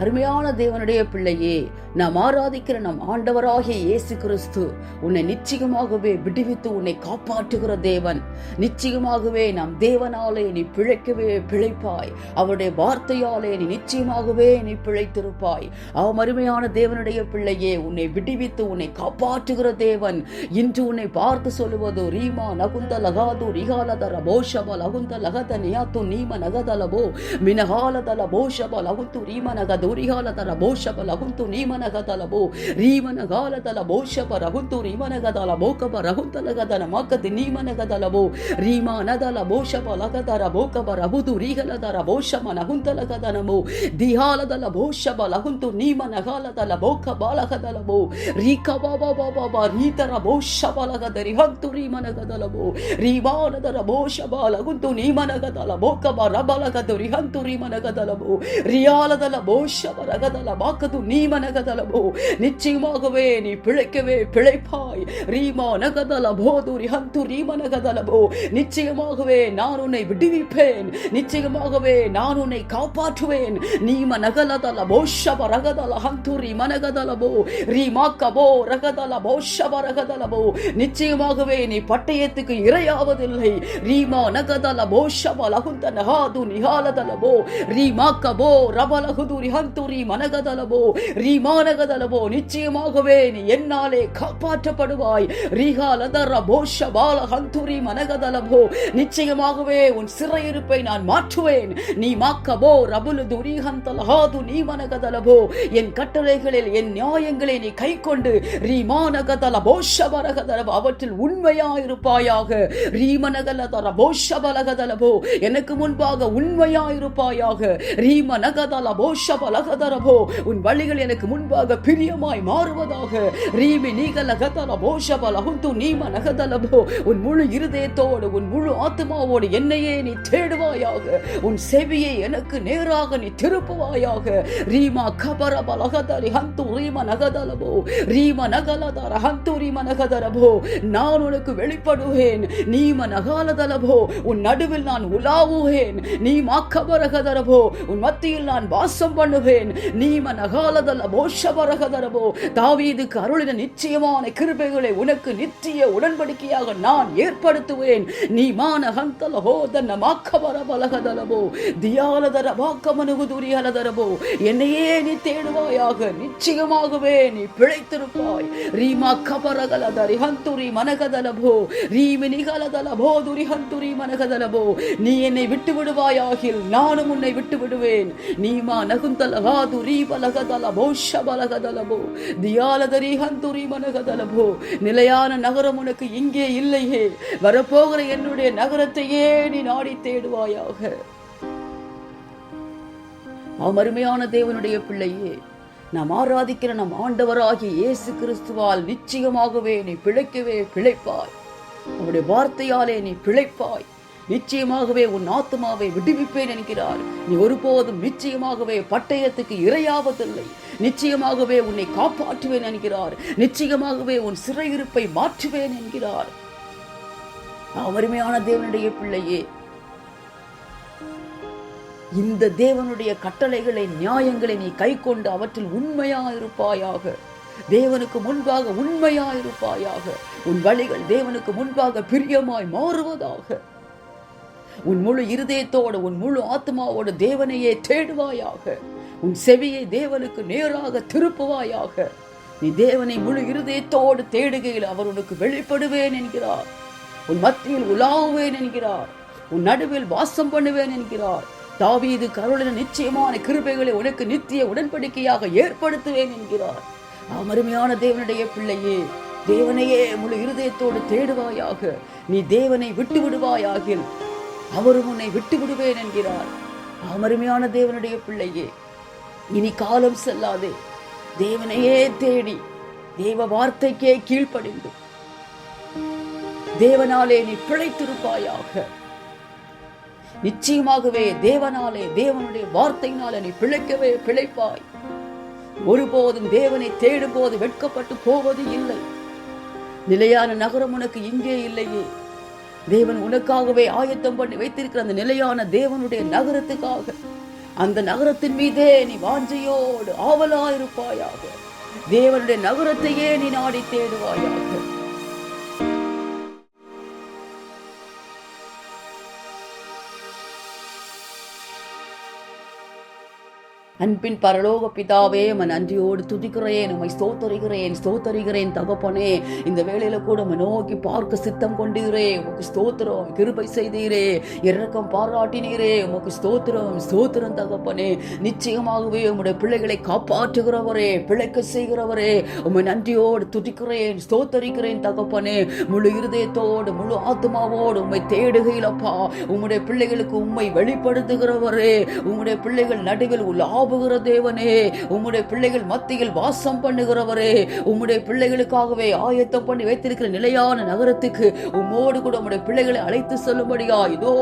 அருமையான தேவனுடைய பிள்ளையே நாம் ஆராதிக்கிற நம் ஆண்டவராகிய இயேசு கிறிஸ்து உன்னை நிச்சயமாகவே விடுவித்து உன்னை காப்பாற்றுகிற தேவன். நிச்சயமாகவே நாம் தேவனாலே நீ பிழைக்கவே பிழைப்பாய். அவருடைய வார்த்தையாலே நீ நிச்சயமாகவே நீ பிழைத்திருப்பாய். அவன் அருமையான தேவனுடைய பிள்ளையே உன்னை விடுவித்து உன்னை காப்பாற்றுகிற தேவன். இன்று உன்னை பார்த்து சொல்லுவது ரீமா நகுந்த லகாது ரிகாலதர போஷப லகுந்த லகத நியாத்து நீம நகதலபோ மினகாலதல போஷப லகுந்து ரீம நகது ತುರಿಹಾಲತಲ ಬೋಷಪ ಲಹುಂತು ನೀಮನಗದಲಬೋ ರೀಮನಗಾಲತಲ ಬೋಷಪ ರಹುಂತು ರೀಮನಗದಲ ಬೋಕಬ ರಹುಂತಲಗದನ ಮಕದ ನೀಮನಗದಲಬೋ ರೀಮಾನದಲ ಬೋಷಪ ಲಗದರ ಬೋಕಬ ರಹುದು ರೀಹಲದರ ಬೋಷಮ ನಹುಂತಲಗದನಮೋ ದಿಹಾಲದಲ ಬೋಷಪ ಲಹುಂತು ನೀಮನಗಾಲತಲ ಬೋಕ ಬಾಲಗದಲಬೋ ರೀಕ ಬಾಬಾ ಬಾಬಾ ರೀತರ ಬೋಷಪ ಲಗದ ರಿಹಂತು ರೀಮನಗದಲಬೋ ರೀಮಾನದರ ಬೋಷಬ ಲಗುಂತು ನೀಮನಗದಲ ಬೋಕಬ ರಬಲಗದು ರಿಹಂತು ರೀಮನಗದಲಬೋ ರಿಯಾಲದಲ ಬೋಷ ஷவரகதலமாக்கது நீமனகதலபோ நிச்சயமாகவே நீ பிழைக்கவே பிழைப்பாய். ரீமா நகதல போது ரிஹந்து ரீமனகதலபோ நிச்சயமாகவே நான் உன்னை விடுவிப்பேன். நிச்சயமாகவே நான் உன்னை காப்பாற்றுவேன். நீம நகலதல போஷவ ரகதல ஹந்துரி மனகதலபோ ரீமாக்கபோ ரகதல போஷவ ரகதலபோ நிச்சயமாகவே நீ பட்டயத்துக்கு இரையாவதில்லை. ரீமா நகதல போஷவ லகுந்த நகாது நிகாலதலபோ ரீமா கபோ ரிஹந்து ரீம நகதலபோ ரீமானகதலபோ நிச்சயமாகவே நீ என்னாலே காப்பாற்றப்படுவாய். ரீகாலதர போஷ பால ஹந்துரி மனகதலபோ நிச்சயமாகவே உன் சிறையிருப்பை நான் மாற்றுவேன். நீ மாக்கபோ ரபுலு துரிஹந்தலஹாது நீ மனகதலபோ என் கட்டளைகளில் என் நியாயங்களை நீ கை கைக்கொண்டு ரீமானகதல போஷபரகதலபோ அவற்றில் உண்மையாயிருப்பாயாக. ரீமனகலதர போஷபலகதலபோ எனக்கு முன்பாக உண்மையாயிருப்பாயாக. ரீமனகதல லகதரபோ உன் வழிகள் எனக்கு முன்பாக பிரியமாய் மாறுவதாக. ரீமி நீக லகதர போஷப லகுந்து நீம நகதலபோ உன் முழு இருதயத்தோடு உன் முழு ஆத்மாவோடு என்னையே நீ தேடுவாயாக. உன் செவியை எனக்கு நேராக நீ திருப்புவாயாக. ரீமா கபர பலகதரி ஹந்து ரீம நகதலபோ ரீம நகலதர ஹந்து ரீம நகதரபோ நான் உனக்கு வெளிப்படுவேன். நீம நகாலதலபோ உன் நடுவில் நான் உலாவுவேன். நீ மாக்கபரகதரபோ உன் மத்தியில் நான் வாசம் பண்ணுவேன். நீம நகாலதல போஷபரகதரபோ தாவீதுக்கு அருளின நிச்சயமான கிருபைகளை உனக்கு நித்திய உடன்படிக்கையாக நான் ஏற்படுத்துவேன். நீ மான ஹந்தல ஹோதன மாக்கபர பலகதலபோ தியாலதர வாக்கமனுகு துரியலதரபோ என்னையே நீ தேடுவாயாக நிச்சயமாகவே நீ பிழைத்திருப்பாய். ரீமா கபரகலதரி ஹந்துரி மனகதலபோ ரீமி நிகலதலபோ துரி ஹந்துரி மனகதலபோ நீ என்னை விட்டு விடுவாயாகில் நானும் உன்னை விட்டு விடுவேன் நீமா நகுந்தல நகுந்தலகாது ரீபலகதல தியாலதரி ஹந்துரி மனகதலபோ நிலையான நகரம் உனக்கு இங்கே இல்லையே. வரப்போகிற என்னுடைய நகரத்தையே நீ நாடி தேடுவாயாக. அமருமையான தேவனுடைய பிள்ளையே நாம் ஆராதிக்கிற நம் ஆண்டவராகிய இயேசு கிறிஸ்துவால் நிச்சயமாகவே நீ பிழைக்கவே பிழைப்பாய். அவருடைய வார்த்தையாலே நீ பிழைப்பாய். நிச்சயமாகவே உன் ஆத்மாவை விடுவிப்பேன் என்கிறார். நீ ஒருபோதும் நிச்சயமாகவே பட்டயத்துக்கு இரையாவதில்லை. நிச்சயமாகவே உன்னை காப்பாற்றுவேன் என்கிறார். நிச்சயமாகவே உன் சிறையிருப்பை மாற்றுவேன் என்கிறார். அவருமையான தேவனுடைய பிள்ளையே. இந்த தேவனுடைய கட்டளைகளை நியாயங்களை நீ கைக்கொண்டு அவற்றில் உண்மையாயிருப்பாயாக. தேவனுக்கு முன்பாக உண்மையாயிருப்பாயாக. உன் வழிகள் தேவனுக்கு முன்பாக பிரியமாய் மாறுவதாக. உன் முழு இருதயத்தோடு உன் முழு ஆத்மாவோடு தேவனையே தேடுவாயாக. உன் செவியை தேவனுக்கு நேராக திருப்புவாயாக. நீ தேவனை முழு இருதயத்தோடு தேடுகையில் அவர் உனக்கு வெளிப்படுவேன் என்கிறார். உன் மத்தியில் உலாவுவேன் என்கிறார். உன் நடுவில் வாசம் பண்ணுவேன் என்கிறார். தாவீது கருளின நிச்சயமான கிருபைகளை உனக்கு நித்திய உடன்படிக்கையாக ஏற்படுத்துவேன் என்கிறார். அமருமையான அருமையான தேவனுடைய பிள்ளையே தேவனையே முழு இருதயத்தோடு தேடுவாயாக. நீ தேவனை விட்டு விடுவாயாகில் அவரும் உன்னை விட்டு விடுவேன் என்கிறார். அமருமையான தேவனுடைய பிள்ளையே இனி காலம் செல்லாதே. தேவனையே தேடி தேவ வார்த்தைக்கே கீழ்ப்படிந்து. தேவனாலே நீ பிழைத்திருப்பாயாக. நிச்சயமாகவே தேவனாலே தேவனுடைய வார்த்தையினாலே நீ பிழைக்கவே பிழைப்பாய். ஒருபோதும் தேவனை தேடும் போது வெட்கப்பட்டு போவது இல்லை. நிலையான நகரம் உனக்கு இங்கே இல்லையே. தேவன் உனக்காகவே ஆயத்தம் பண்ணி வைத்திருக்கிற அந்த நிலையான தேவனுடைய நகரத்துக்காக. அந்த நகரத்தின் மீதே நீ வாஞ்சையோடு ஆவலாயிருப்பாயாக. தேவனுடைய நகரத்தையே நீ நாடி தேடுவாயாக. அன்பின் பரலோக பிதாவே நம்ம நன்றியோடு துதிக்கிறேன் உம்மை ஸ்தோத்தரிகிறேன் ஸ்தோத்தரிகிறேன் தகப்பனே. இந்த வேளையில கூட நம்ம நோக்கி பார்க்க சித்தம் கொண்டீரே. உமக்கு ஸ்தோத்திரம் கிருபை செய்தீரே. இரக்கம் பாராட்டினீரே. உமக்கு ஸ்தோத்திரம் ஸ்தோத்திரம் தகப்பனே. நிச்சயமாகவே உம்முடைய பிள்ளைகளை காப்பாற்றுகிறவரே பிழைக்க செய்கிறவரே. உம்மை நன்றியோடு துதிக்கிறேன் ஸ்தோத்தரிக்கிறேன் தகப்பனே. முழு இருதயத்தோடு முழு ஆத்மாவோடு உம்மை தேடுகையிலப்பா உம்முடைய பிள்ளைகளுக்கு உம்மை வெளிப்படுத்துகிறவரே. உம்முடைய பிள்ளைகள் நடுவில் நிரப்புகிற தேவனே உம்முடைய பிள்ளைகள் மத்தியில் வாசம் பண்ணுகிறவரே உம்முடைய பிள்ளைகளுக்காகவே ஆயத்தம் பண்ணி வைத்திருக்கிற நிலையான நகரத்துக்கு உம்மோடு கூட உம்முடைய பிள்ளைகளை அழைத்து செல்லும்படியா இதோ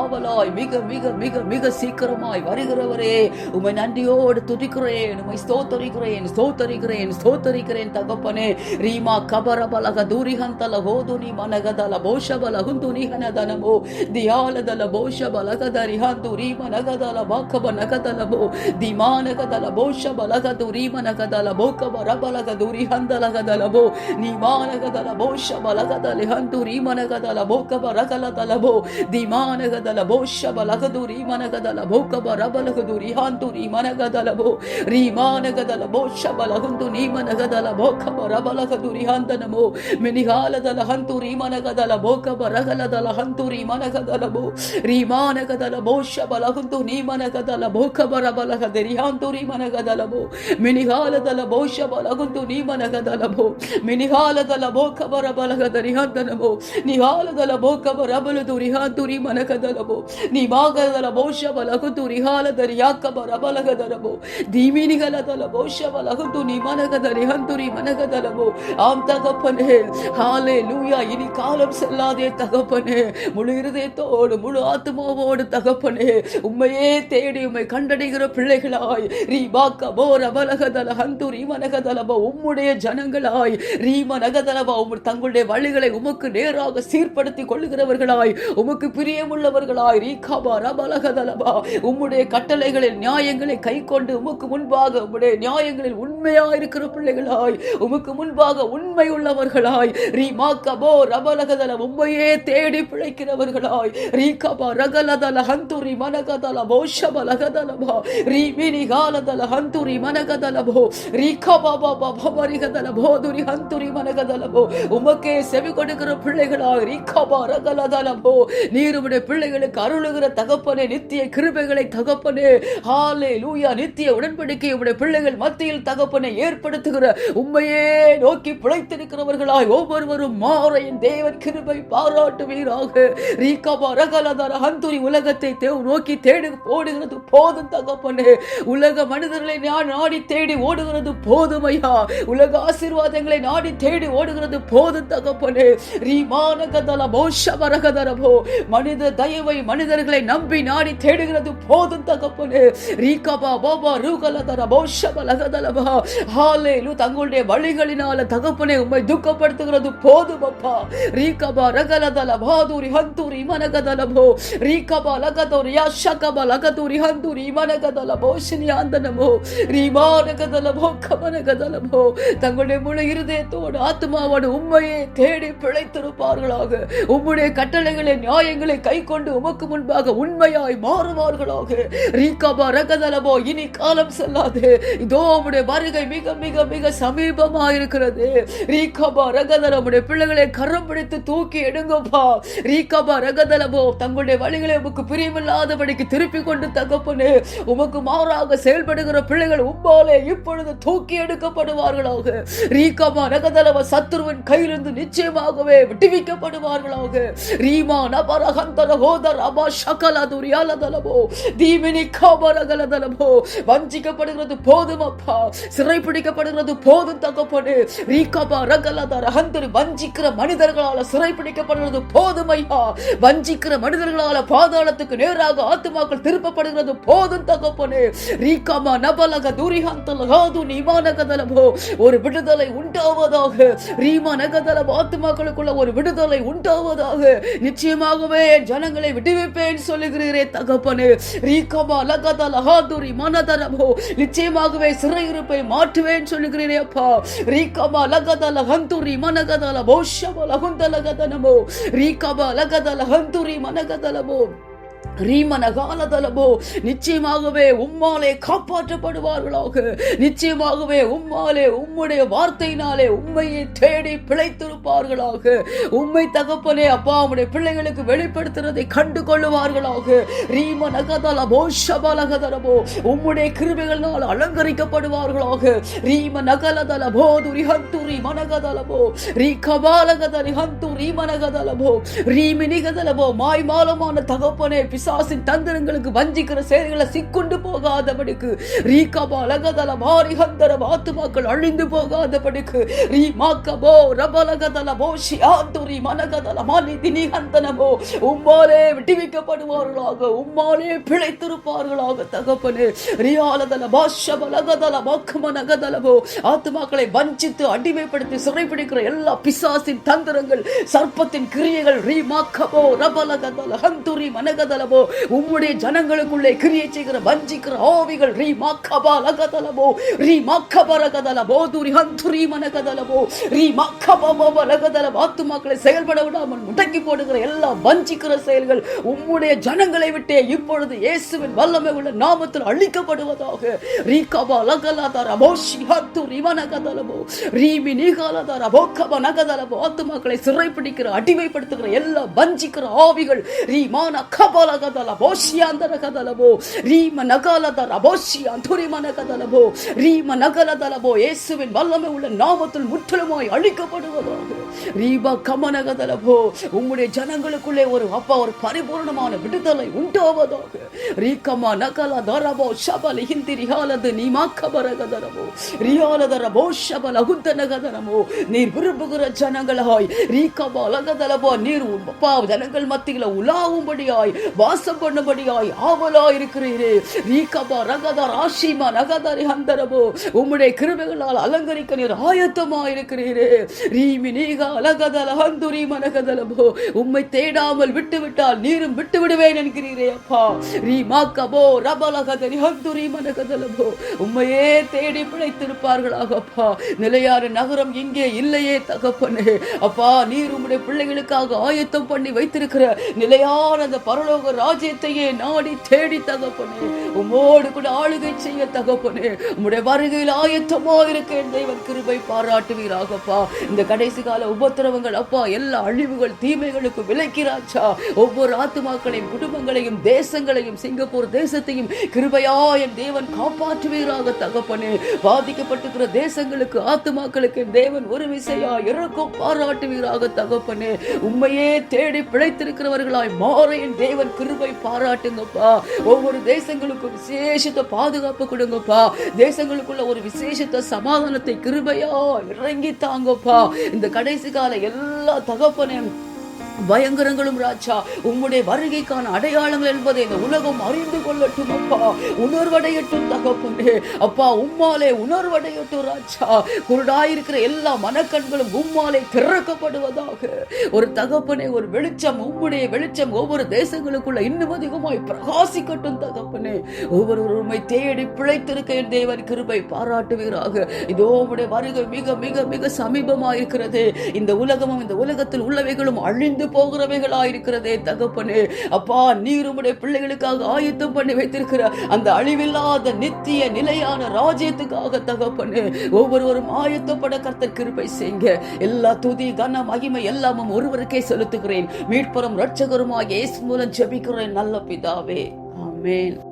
ஆவலாய் மிக மிக மிக மிக சீக்கிரமாய் வருகிறவரே உமை நன்றியோடு துதிக்கிறேன் உமை ஸ்தோத்தரிக்கிறேன் ஸ்தோத்தரிக்கிறேன் ஸ்தோத்தரிக்கிறேன் தகப்பனே. ரீமா கபர பலக தூரிகந்தல ஹோதுனி மனகதல போஷபல ஹுந்துனிகன தனமோ தியாலதல போஷபலகதரிஹந்து ரீம நகதல வாக்கப நகதலமோ தி ನಗದಲಬೋ ದಿಮಾನಗದಲ ಬೋಷ ಬಲಗದು ರೀಮ ನಗದಲ ಬೋಕಬ ರಬಲಗ ದುರಿ ಹಂದಲಗದಲಬೋ ನಿಮಾನಗದಲ ಬೋಷ ಬಲಗದಲಿ ಹಂದು ರೀಮ ನಗದಲ ಬೋಕಬ ರಗಲದಲಬೋ ದಿಮಾನಗದಲ ಬೋಷ ಬಲಗದು ರೀಮ ನಗದಲ ಬೋಕಬ ರಬಲಗದು ರಿಹಾಂತು ರೀಮನಗದಲಬೋ ರೀಮಾನಗದಲ ಬೋಷ ಬಲಗುಂದು ನೀಮನಗದಲ ಬೋಕಬ ರಬಲಗದು ರಿಹಾಂದನಮೋ ಮಿನಿಗಾಲದಲ ಹಂತು ರೀಮನಗದಲ ಬೋಕಬ ರಗಲದಲ ಹಂತು ರೀಮನಗದಲಬೋ ರೀಮಾನಗದಲ ಬೋಷ ಬಲಗುಂದು ನೀಮನಗದಲ ಬೋಕಬ ರಬಲಗದ ರಿಹಾಂತು ರೀಮನಗದಲಬೋ ಮಿನಿಗಾಲದಲ ಬೋಷ ಬಲಗುಂದು ನೀಮನಗದಲಬೋ ಮಿನಿಗಾಲದಲ ಬೋಕಬ ರಬಲಗದ ರಿಹಾಂತನಮೋ ನಿಹಾಲದಲ ಬೋಕಬ ರಬಲದು ರಿಹಾಂತು ರೀಮನಗದಲಬೋ ನಿಮಾಗದಲ ಬೋಷ ಬಲಗುಂದು ರಿಹಾಲದ ರಿಯಾಕಬ ರಬಲಗದಲಬೋ ದೀಮಿನಿಗಲದಲ ಬೋಷ ಬಲಗುಂದು ನಿಮನಗದ ರಿಹಂತು ರೀಮನಗದಲಬೋ ஆம் தகப்பனே ஹாலே லூயா இனி காலம் செல்லாதே தகப்பனே முழு இருதயத்தோடு முழு ஆத்மாவோடு தகப்பனே உண்மையே தேடி உம்மை கண்டடைகிற ஜனங்களாய். ரீபாக்க போ ரபலகதல ஹந்து ரீமனகதலப உம்முடைய ஜனங்களாய். ரீமனகதலபா உம் தங்களுடைய வழிகளை உமக்கு நேராக சீர்படுத்திக் கொள்ளுகிறவர்களாய். உமக்கு பிரியமுள்ளவர்களாய். ரீகாபா ரபலகதலபா உம்முடைய கட்டளைகளில் நியாயங்களை கை கொண்டு உமக்கு முன்பாக உம்முடைய நியாயங்களில் உண்மையாய் இருக்கிற பிள்ளைகளாய். உமக்கு முன்பாக உண்மை உள்ளவர்களாய். ரீமாக்கபோ ரபலகதல உண்மையே தேடி பிழைக்கிறவர்களாய். ரீகபா ரகலதல ஹந்துரி மனகதல போஷபலகதலபா ரீ காலதல ಹಂತುರಿ ಮನಗದಲಭೋ ரீகபா பாபா பபரிகதல போதுரி ஹந்துரி மனகதலபோ உமக்கே செவி கொடுக்கிற பிள்ளைகளாய் ரீகபா ரகலதலபோ நீருடைய பிள்ளைகளுக்கு அருளுகிற தகப்பனே நித்திய கிருபைகளை தகப்பனே. ஹாலே லூயா நித்திய உடன்படிக்கை உடைய பிள்ளைகள் மத்தியில் தகப்பனை ஏற்படுத்துகிற உண்மையே நோக்கி பிழைத்திருக்கிறவர்களாய் ஒவ்வொருவரும் மாற என் தேவன் கிருபை பாராட்டுவீராக. ரீகாபா ரகலதர ஹந்துரி உலகத்தை தேவ் நோக்கி தேடு போடுகிறது போதும் தகப்பனே. உலக மனிதர்களை நான் நாடி தேடி ஓடுகிறது போதுமையா உலக ஆசீர்வாதங்களை நாடி தேடி ஓடுகிறது போதும் தகப்பனே. ரீமான கதல போஷபரகதரபோ மனித தயவை மனிதர்களை நம்பி நாடி தேடுகிறது போதும் தகப்பனே. ரீகபா பாபா ரூகலதர போஷபலகதலபா ஹாலேலு தங்களுடைய வழிகளினால தகப்பனே உம்மை துக்கப்படுத்துகிறது போதும் அப்பா. ரீகபா ரகலதல பாதுரி ஹந்தூரி மனகதலபோ. ரீகபா லகதோரி யஷகபா லகதூரி ஹந்தூரி மனகதலபோ. சினியாந்தனமோ ரீமானகதலபோ கமனகதலபோ தங்களுடைய முழு இருதயத்தோடு ஆத்மாவோடு உண்மையை தேடி பிழைத்திருப்பார்களாக. உம்முடைய கட்டளைகளை நியாயங்களை கை கொண்டு உமக்கு முன்பாக உண்மையாய் மாறுவார்களாக. ரீகபா ரகதலபோ இனி காலம் செல்லாது. இதோ உம்முடைய வருகை மிக மிக மிக சமீபமா இருக்கிறது ரீகபா ரகதல உம்முடைய பிள்ளைகளை கரம் பிடித்து தூக்கி எடுங்கப்பா. ரீகபா ரகதலபோ தங்களுடைய வழிகளை உமக்கு பிரியமில்லாதபடிக்கு திருப்பி கொண்டு தகப்பனு உமக்கு மா மாறாக செயல்படுகிற பிள்ளைகள் உம்மாலே இப்பொழுது தூக்கி எடுக்கப்படுவார்களாக. ரீகமா நகதலவ சத்துருவின் கையிலிருந்து நிச்சயமாகவே விடுவிக்கப்படுவார்களாக. ரீமா நபரகந்தர ஹோதர் அபா சகல துரியாலதலமோ தீமினி காபரகலதலமோ வஞ்சிக்கப்படுகிறது போதும் அப்பா. சிறைப்பிடிக்கப்படுகிறது போதும் தகப்பனு. ரீகமா ரகலதர ஹந்தரி வஞ்சிக்கிற மனிதர்களால சிறைப்பிடிக்கப்படுகிறது போதும் ஐயா. வஞ்சிக்கிற மனிதர்களால பாதாளத்துக்கு நேராக ஆத்துமாக்கள் திருப்பப்படுகிறது போதும் தகப்பனு. ரீகமா நபலக துரிஹந்தலகாது நிமானகதலபோ. ஒரு விடுதலை உண்டாவதாக ரீமா நகதல ஆத்துமாக்களுக்குள்ள ஒரு விடுதலை உண்டாவதாக. நிச்சயமாகவே ஜனங்களை விடுவிப்பேன் சொல்லுகிறீரே தகப்பனு. ரீகமா லகதல ஹாதுரி மனதரபோ நிச்சயமாகவே சிறையிருப்பை மாற்றுவேன் சொல்லுகிறீரே அப்பா. ரீகமா லகதல ஹந்துரி மனகதல போஷப லகுந்தல கதனமோ ரீகமா லகதல ஹந்துரி மனகதலமோ ரீமன காலதலமோ நிச்சயமாகவே உம்மாலே காப்பாற்றப்படுவார்களாக. நிச்சயமாகவே உம்மாலே உம்முடைய வார்த்தையினாலே உண்மையை தேடி பிழைத்திருப்பார்களாக. உண்மை தகப்பனே அப்பா உம்முடைய பிள்ளைகளுக்கு வெளிப்படுத்துறதை கண்டு கொள்ளுவார்களாக ரீம நகதல போஷபலகதலமோ உம்முடைய கிருபைகளால் அலங்கரிக்கப்படுவார்களாக. ரீம நகலதலமோ போதுரி ஹந்துரி மனகதலமோ ரீ கபாலகதலி ஹந்துரி மனகதலமோ ரீமினிகதலமோ மாய்மாலமான தகப்பனே பிசாசின் தந்திரங்களுக்கு வஞ்சிக்கிற செயல்களை சிக்குண்டு போகாதபடிக்கு. ரீகபா லகதல மாரி ஹந்தர ஆத்துமாக்கள் அழிந்து போகாதபடிக்கு. ரீ மாக்கபோ ரபலகதல போஷி ஆந்துரி மனகதல மாலி தினி ஹந்தனமோ உம்மாலே விடுவிக்கப்படுவார்களாக உம்மாலே பிழைத்திருப்பார்களாக தகப்பனே. ரியாலதல பாஷபலகதல நகதலமோ. ஆத்துமாக்களை வஞ்சித்து அடிமைப்படுத்தி சிறைப்பிடிக்கிற எல்லா பிசாசின் தந்திரங்கள் சர்ப்பத்தின் கிரியைகள் ரீ மாக்கபோ ரபலகதல ஹந்துரி மனகதலமோ உம்முடைய ஜனங்களுக்குள்ளே கிரியை செய்கிற வஞ்சிக்கிற ஆவிகள் ரீ மாக்கபா லகதலமோ ரீ மாக்கபரகதலமோ துரி ஹந்துரி மனகதலமோ ரீ மாக்கபா பாத்து ஆத்துமாக்களை செயல்பட விடாமல் முடக்கி போடுகிற எல்லா வஞ்சிக்கிற செயல்கள் உம்முடைய ஜனங்களை விட்டே இப்பொழுது இயேசுவின் வல்லமை உள்ள நாமத்தில் அழிக்கப்படுவதாக. ரீகபா லகலதர போஷி ஹத்துரி மனகதலமோ ரீமி நீகாலதர போக்கப நகதலமோ ஆத்துமாக்களை சிறைப்பிடிக்கிற அடிமைப்படுத்துகிற எல்லா வஞ்சிக்கிற ஆவிகள் ரீமான கபலகதல போஷியாந்தர கதலமோ ரீம நகலதர போஷியாந்துரி மனகதலமோ ரீம நகலதலபோ இயேசுவின் வல்லமை உள்ள நாமத்தில் முற்றிலுமாய் அழிக்கப்படுவதாக ரீபா கமனகதலபோ உம்முடைய ஜனங்களுக்குள்ளே ஒரு அப்பா ஒரு பரிபூர்ணமான விடுதலை உண்டாவதாக. ரீகமா நகல தரபோ ஷபல ஹிந்தி ரிஹாலது நீமா கபரகதரபோ ரியாலதரபோ ஷபல குந்தனகதரமோ நீர் விரும்புகிற ஜனங்களாய் ரீகமா லகதலபோ நீர் அப்பா ஜனங்கள் மத்தியில் உலாவும்படியாய் வாசம் பண்ணும்படியாய் ஆவலா இருக்கிறீரே ரீகமா ரகத ராஷிமா நகதரி ஹந்தரமோ உம்முடைய கிருபைகளால் அலங்கரிக்க நீர் ஆயத்தமா இருக்கிறீரே ரீமி நீக மனகதலபோ உம்மை தேடாமல் விட்டு விட்டால் நீரும் விட்டு விடுவேன் என்கிறீரே அப்பா. ரீ மாக்கபோ ரபலகதரி ஹந்துரி மனகதலபோ உம்மையே தேடி பிழைத்திருப்பார்களாக அப்பா. நிலையான நகரம் இங்கே இல்லையே தகப்பனே. அப்பா நீர் உம்முடைய பிள்ளைகளுக்காக ஆயத்தம் பண்ணி வைத்திருக்கிற நிலையான அந்த பரலோக ராஜ்யத்தையே நாடி தேடி தகப்பனே. உம்மோடு கூட ஆளுகை செய்ய தகப்பனே. உம்முடைய வருகையில் ஆயத்தமாக இருக்க தெய்வன் கிருபை பாராட்டுவீராகப்பா இந்த கடைசி கால உபத்திரவங்கள் அப்பா எல்லா அழிவுகள் தீமைகளுக்கு விலைக்கிறாச்சா? ஒவ்வொரு ஆத்துமாக்களையும் குடும்பங்களையும் தேசங்களையும் சிங்கப்பூர் தேசத்தையும் கிருபையா என் தேவன் காப்பாற்றுவீராக தகப்பனே. பாதிக்கப்பட்டிருக்கிற தேசங்களுக்கு ஆத்துமாக்களுக்கு தேவன் ஒரு விசையா இறக்கம் பாராட்டுவீராக தகப்பனே. உண்மையே தேடி பிழைத்திருக்கிறவர்களாய் மாற என் தேவன் கிருபை பாராட்டுங்கப்பா. ஒவ்வொரு தேசங்களுக்கும் விசேஷத்த பாதுகாப்பு கொடுங்கப்பா. தேசங்களுக்குள்ள ஒரு விசேஷத்த சமாதானத்தை கிருபையா இறங்கி தாங்கப்பா. இந்த கடைசி கால எல்லா தகப்பனையும் பயங்கரங்களும் ராஜா உம்முடைய வருகைக்கான அடையாளங்கள் என்பதை இந்த உலகம் அறிந்து கொள்ளட்டும் அப்பா. உணர்வடையட்டும் தகப்பனே. அப்பா உம்மாலே உணர்வடையட்டும் ராஜா. குருடாயிருக்கிற எல்லா மனக்கண்களும் உம்மாலே திறக்கப்படுவதாக. ஒரு தகப்பனே ஒரு வெளிச்சம் உம்முடைய வெளிச்சம் ஒவ்வொரு தேசங்களுக்குள்ள இன்னும் அதிகமாய் பிரகாசிக்கட்டும் தகப்பனே. ஒவ்வொருவருமை தேடி பிழைத்திருக்க என் தேவன் கிருபை பாராட்டுவீராக. இதோ உடைய வருகை மிக மிக மிக சமீபமாயிருக்கிறது. இந்த உலகமும் இந்த உலகத்தில் உள்ளவைகளும் அழிந்து போகிறவைகளாயிருக்கிறதே தகப்பனே. அப்பா நீர் உடைய பிள்ளைகளுக்காக ஆயத்தம் பண்ணி வைத்திருக்கிற அந்த அழிவில்லாத நித்திய நிலையான ராஜ்யத்துக்காக தகப்பனே ஒவ்வொருவரும் ஆயத்தப்பட கர்த்தர் கிருபை செய்யுங்க. எல்லா துதி கன மகிமை எல்லாமும் ஒருவருக்கே செலுத்துகிறேன். மீட்பரும் ரட்சகருமாக இயேசு மூலம் ஜெபிக்கிறேன் நல்ல பிதாவே. ஆமென்.